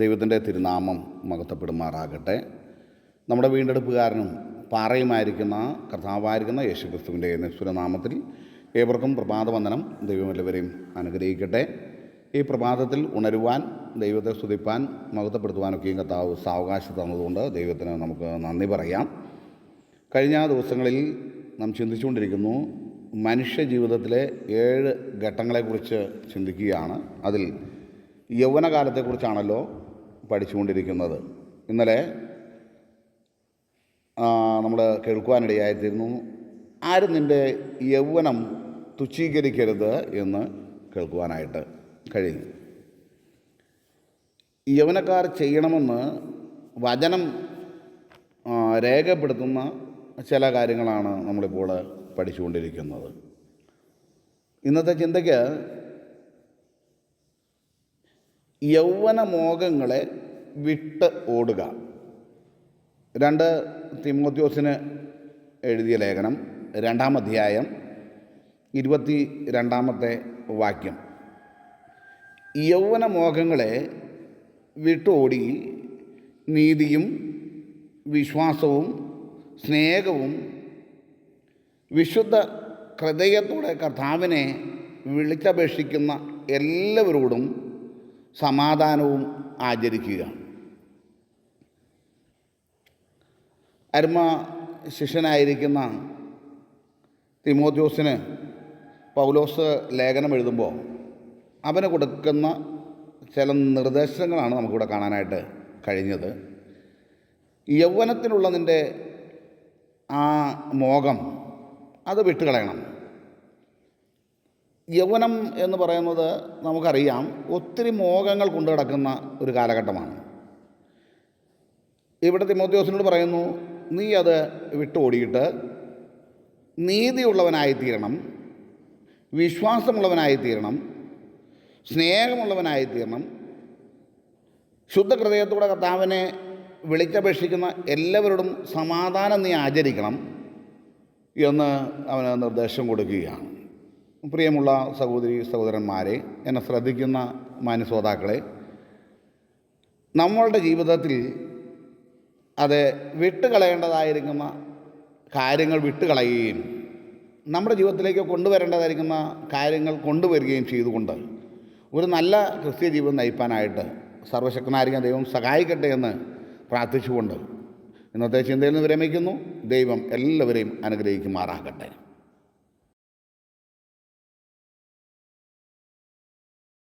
ദൈവത്തിന്റെ തിരുനാമം മകത്തപ്പെടുമാറാകട്ടെ നമ്മുടെ വീണ്ടെടുപ്പുകാരനും പാറയുമായിരിക്കുന്ന കർത്താവായിരിക്കുന്ന യേശു ക്രിസ്തുവിന്റെ നിസ്വരനാമത്തിൽ ഏവർക്കും പ്രഭാതവന്ദനം. ദൈവം എല്ലാവരെയും അനുഗ്രഹിക്കട്ടെ. ഈ പ്രഭാതത്തിൽ ഉണരുവാൻ ദൈവത്തെ സ്തുതിപ്പാൻ മഹത്വപ്പെടുത്തുവാനൊക്കെയും കർത്താവ് സാവകാശം തന്നതുകൊണ്ട് ദൈവത്തിന് നമുക്ക് നന്ദി പറയാം. കഴിഞ്ഞ ദിവസങ്ങളിൽ നാം ചിന്തിച്ചുകൊണ്ടിരിക്കുന്നു മനുഷ്യ ജീവിതത്തിലെ ഏഴ് ഘട്ടങ്ങളെക്കുറിച്ച് ചിന്തിക്കുകയാണ്. അതിൽ യൗവനകാലത്തെക്കുറിച്ചാണല്ലോ പഠിച്ചുകൊണ്ടിരിക്കുന്നത്. ഇന്നലെ നമ്മൾ കേൾക്കുവാനിടയായിത്തീരുന്നു ആരും നിന്റെ യൗവനം തുച്ഛീകരിക്കരുത് എന്ന് കേൾക്കുവാനായിട്ട് കഴിയും യൗവനക്കാർ ചെയ്യണമെന്ന് വചനം രേഖപ്പെടുത്തുന്ന ചില കാര്യങ്ങളാണ് നമ്മളിപ്പോൾ പഠിച്ചുകൊണ്ടിരിക്കുന്നത്. ഇന്നത്തെ ചിന്തയ്ക്ക് യൗവനമോഹങ്ങളെ വിട്ട് ഓടുക. രണ്ട് തിമോത്യോസിന് എഴുതിയ ലേഖനം രണ്ടാം അധ്യായം ഇരുപത്തി രണ്ടാമത്തെ വാക്യം. യൗവനമോഹങ്ങളെ വിട്ടോടി നീതിയും വിശ്വാസവും സ്നേഹവും വിശുദ്ധ ഹൃദയത്തോടെ കർത്താവിനെ വിളിച്ചപേക്ഷിക്കുന്ന എല്ലാവരോടും സമാധാനവും ആചരിക്കുക അരുമ ശിഷ്യനായിരിക്കുന്ന തിമോത്യോസിന് പൗലോസ് ലേഖനം എഴുതുമ്പോൾ അവന് കൊടുക്കുന്ന ചില നിർദ്ദേശങ്ങളാണ് നമുക്കിവിടെ കാണാനായിട്ട് കഴിഞ്ഞത്. യൗവനത്തിനുള്ളതിന്റെ ആ മോഹം അത് വിട്ടുകളയണം. യൗവനം എന്ന് പറയുന്നത് നമുക്കറിയാം ഒത്തിരി മോഹങ്ങൾ കൊണ്ടു കിടക്കുന്ന ഒരു കാലഘട്ടമാണ്. ഇവിടെ തിമോത്യോസിനോട് പറയുന്നു നീ അത് വിട്ടോടിയിട്ട് നീതിയുള്ളവനായിത്തീരണം വിശ്വാസമുള്ളവനായിത്തീരണം സ്നേഹമുള്ളവനായിത്തീരണം ശുദ്ധ ഹൃദയത്തോടെ കർത്താവിനെ വിളിച്ചപേക്ഷിക്കുന്ന എല്ലാവരോടും സമാധാനം നീ ആചരിക്കണം എന്ന് അവന് നിർദ്ദേശം കൊടുക്കുകയാണ്. പ്രിയമുള്ള സഹോദരി സഹോദരന്മാരെ എന്നെ ശ്രദ്ധിക്കുന്ന മാനുശ്രോതാക്കളെ നമ്മളുടെ ജീവിതത്തിൽ അത് വിട്ടുകളയേണ്ടതായിരിക്കുന്ന കാര്യങ്ങൾ വിട്ടുകളയുകയും നമ്മുടെ ജീവിതത്തിലേക്ക് കൊണ്ടുവരേണ്ടതായിരിക്കുന്ന കാര്യങ്ങൾ കൊണ്ടുവരികയും ചെയ്തുകൊണ്ട് ഒരു നല്ല ക്രിസ്ത്യ ജീവിതം നയിപ്പാനായിട്ട് സർവശക്തനായിരിക്കുന്ന ദൈവം സഹായിക്കട്ടെ എന്ന് പ്രാർത്ഥിച്ചുകൊണ്ട് ഇന്നത്തെ ചിന്തയിൽ നിന്ന് വിരമിക്കുന്നു. ദൈവം എല്ലാവരെയും അനുഗ്രഹിക്കുമാറാകട്ടെ.